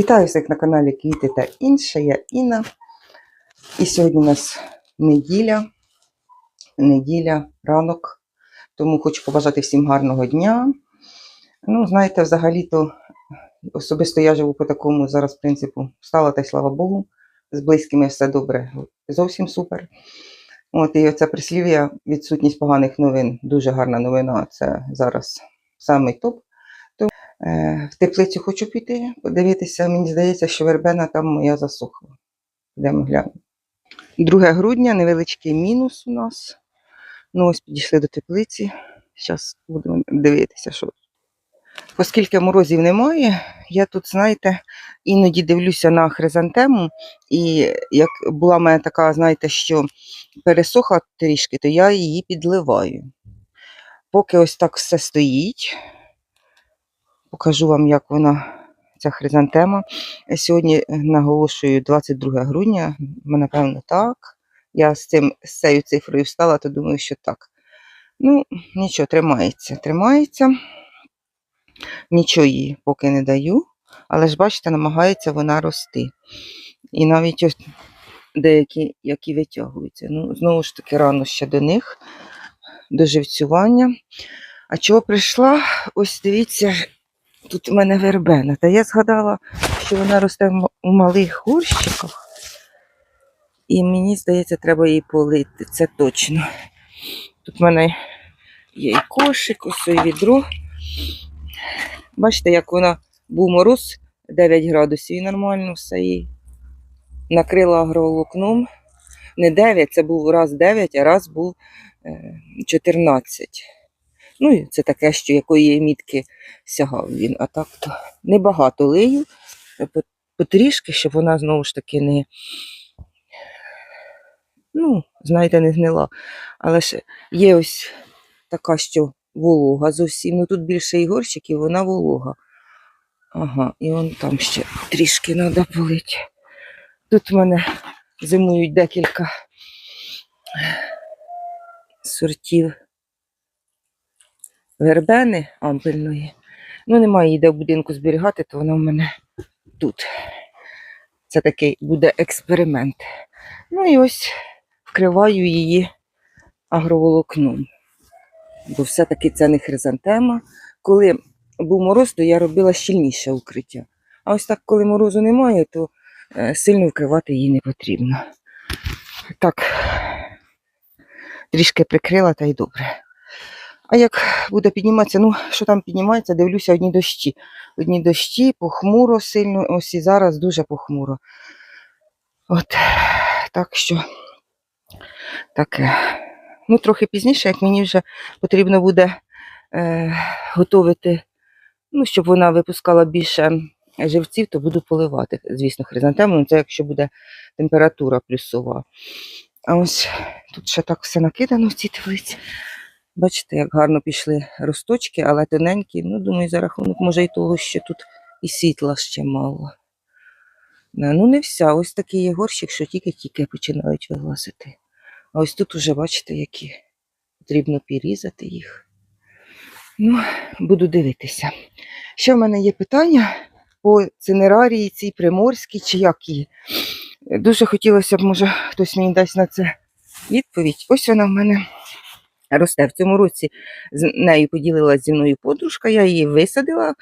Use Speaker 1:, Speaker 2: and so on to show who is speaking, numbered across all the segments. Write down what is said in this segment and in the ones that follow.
Speaker 1: Вітаю всіх на каналі Квіти та інше. Я Інна. І сьогодні у нас неділя, неділя, ранок. Тому хочу побажати всім гарного дня. Ну, знаєте, взагалі-то особисто я живу по такому зараз принципу. Встала та й слава Богу. З близькими все добре, зовсім супер. От і оце прислів'я відсутність поганих новин. Дуже гарна новина. Це зараз самий топ. Е, В теплицю хочу піти, подивитися. Мені здається, що вербена там моя засохла. Йдемо глянемо. 2 грудня, невеличкий мінус у нас. Ну, ось підійшли до теплиці. Зараз будемо дивитися, що. Оскільки морозів немає, я тут, знаєте, іноді дивлюся на хризантему, і як була в мене така, знаєте, що пересохла трішки, то я її підливаю. Поки ось так все стоїть, покажу вам, як вона, ця хризантема. Сьогодні е, наголошую 22 грудня, напевно, так. Я з цим з цією цифрою встала, то думаю, що так. Ну, нічого, тримається, тримається. Нічого їй поки не даю, але ж, бачите, намагається вона рости. І навіть деякі, які витягуються. Ну, знову ж таки, рано ще до них, до живцювання. А чого прийшла? Ось дивіться, тут у мене вербена. Та я згадала, що вона росте у малих горщиках. І мені здається, треба її полити. Це точно. Тут в мене є і кошик, ось і відро. Бачите, як вона був мороз 9 градусів і нормально все їй. Накрила агроволокном. Не 9, це був раз 9, а раз був е, 14. Ну, і це таке, що якої мітки сягав він. А так то небагато лию, потрішки, щоб вона знову ж таки не, ну, знаєте, не гнила. Але ж є ось така, що волога зовсім. Ну тут більше і горщиків, вона волога. Ага, і вон там ще трішки треба полити. Тут в мене зимують декілька сортів вербени ампельної. Ну, немає її де в будинку зберігати, то вона в мене тут. Це такий буде експеримент. Ну і ось вкриваю її агроволокном. Бо все-таки це не хризантема. Коли був мороз, то я робила щільніше укриття. А ось так, коли морозу немає, то е, сильно вкривати її не потрібно. Так, трішки прикрила та й добре. А як буде підніматися, ну що там піднімається, дивлюся одні дощі. Одні дощі, похмуро сильно, ось і зараз дуже похмуро. От, так що таке. Ну, трохи пізніше, як мені вже потрібно буде е, готувати, ну, щоб вона випускала більше живців, то буду поливати, звісно, хризантему. Ну, Це якщо буде температура плюсова. А ось тут ще так все накидано в цій теплиці. Бачите, як гарно пішли росточки, але тоненькі. Ну, думаю, за рахунок, може, і того, що тут і світла ще мало. Ну, не вся. Ось такий є горщик, що тільки-тільки починають вилазити. А ось тут уже, бачите, які потрібно підрізати їх. Ну, буду дивитися. Ще в мене є питання по цинерарії цій приморській, чи як її. Дуже хотілося б, може, хтось мені дасть на це відповідь. Ось вона в мене росте. В цьому році з нею поділилася зі мною подружка, я її висадила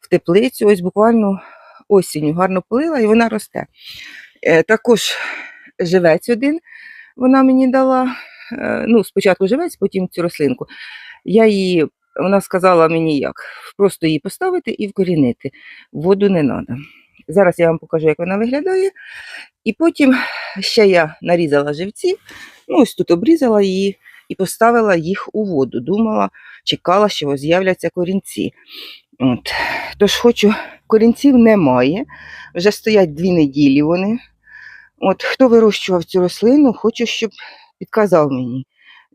Speaker 1: в теплицю, ось буквально осінню гарно полила, і вона росте. Е, Також живець один вона мені дала. е, Ну, спочатку живець, потім цю рослинку. Я її, вона сказала мені як, просто її поставити і вкорінити. Воду не треба. Зараз я вам покажу, як вона виглядає. І потім ще я нарізала живці, ну ось тут обрізала її і поставила їх у воду. Думала, чекала, що з'являться корінці. От. Тож хочу, корінців немає. Вже стоять дві неділі вони. От хто вирощував цю рослину, хочу, щоб підказав мені,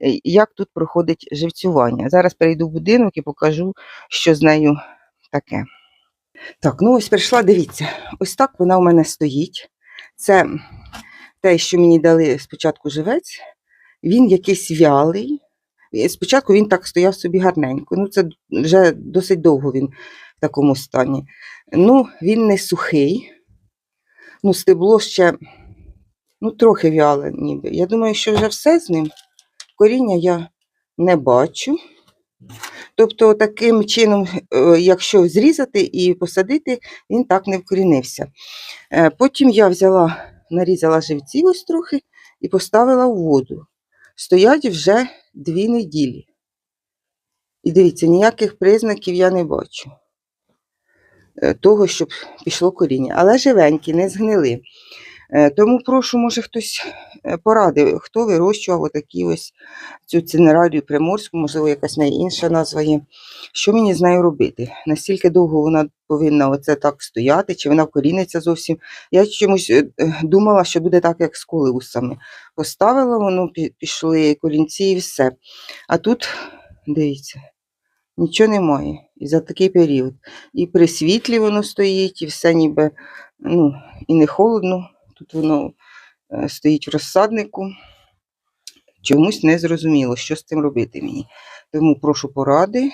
Speaker 1: е, як тут проходить живцювання. Зараз перейду в будинок і покажу, що з нею таке. Так, ну ось прийшла, дивіться, ось так вона у мене стоїть. Це те, що мені дали спочатку живець. Він якийсь вялий. Спочатку він так стояв собі гарненько. Ну, це вже досить довго він в такому стані. Ну, він не сухий. Ну, стебло ще ну, трохи вяле ніби. Я думаю, що вже все з ним. Коріння я не бачу. Тобто, таким чином, е, якщо зрізати і посадити, він так не вкорінився. Е, Потім я взяла, нарізала живці ось трохи і поставила в воду. Стоять вже дві неділі. І дивіться, ніяких признаків я не бачу е, того, щоб пішло коріння. Але живенькі, не згнили. Е, Тому прошу, може, хтось е, порадив, хто вирощував отакі ось цю цинерарію приморську, можливо, якась в неї інша назва є. Що мені з нею робити? Настільки довго вона повинна оце так стояти, чи вона вкоріниться зовсім. Я чомусь е, думала, що буде так, як з колеусами. Поставила воно, пішли корінці і все. А тут, дивіться, нічого немає. І за такий період. І при світлі воно стоїть, і все ніби ну, і не холодно. Тут воно е, стоїть в розсаднику. Чомусь не зрозуміло, що з цим робити мені. Тому прошу поради,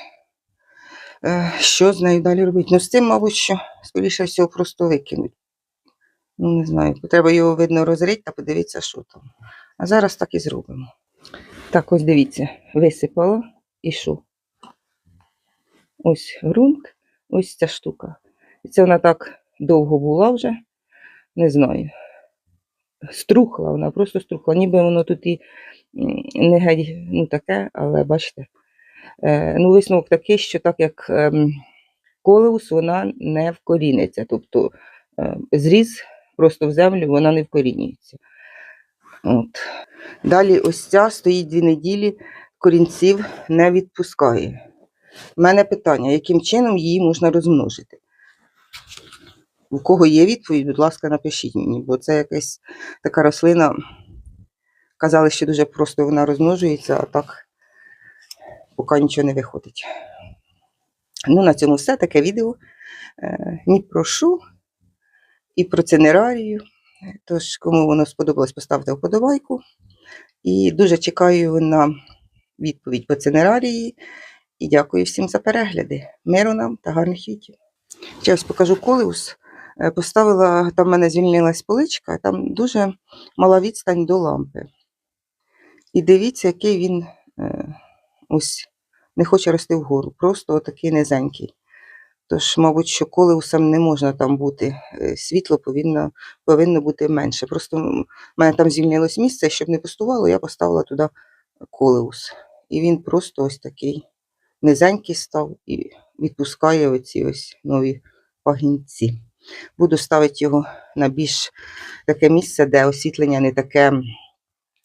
Speaker 1: е, що з нею далі робити. Ну, з цим, мабуть, що, скоріше всього, просто викинуть. Ну, не знаю, треба його, видно, розрити та подивитися, що там. А зараз так і зробимо. Так, ось дивіться, висипала і що? Ось ґрунт, ось ця штука. І це вона так довго була вже, не знаю. Струхла вона, просто струхла. Ніби воно тут і не геть, ну таке, але бачите. Е, ну, висновок такий, що так як ем, колеус, вона не вкоріниться. Тобто е, зріз просто в землю, вона не вкорінюється. От. Далі ось ця стоїть дві неділі, корінців не відпускає. У мене питання, яким чином її можна розмножити? У кого є відповідь, будь ласка, напишіть мені, бо це якась така рослина. Казали, що дуже просто вона розмножується, а так поки нічого не виходить. Ну, на цьому все таке відео. Е, Ні про що і про цинерарію. Тож, кому воно сподобалось, поставте вподобайку. І дуже чекаю на відповідь по цинерарії. І дякую всім за перегляди. Миру нам та гарних відео. Зараз покажу колеус. Е, Поставила, там в мене звільнилась поличка, там дуже мала відстань до лампи. І дивіться, який він е, ось не хоче рости вгору, просто отакий низенький. Тож, мабуть, що колеусам не можна там бути. е, Світло повинно, повинно бути менше. Просто в мене там звільнилось місце, щоб не пустувало, я поставила туди колеус. І він просто ось такий низенький став і відпускає оці ось нові пагінці. Буду ставити його на більш таке місце, де освітлення не таке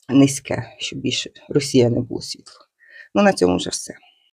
Speaker 1: низьке, щоб більше Росія не було світло. Ну, на цьому вже все.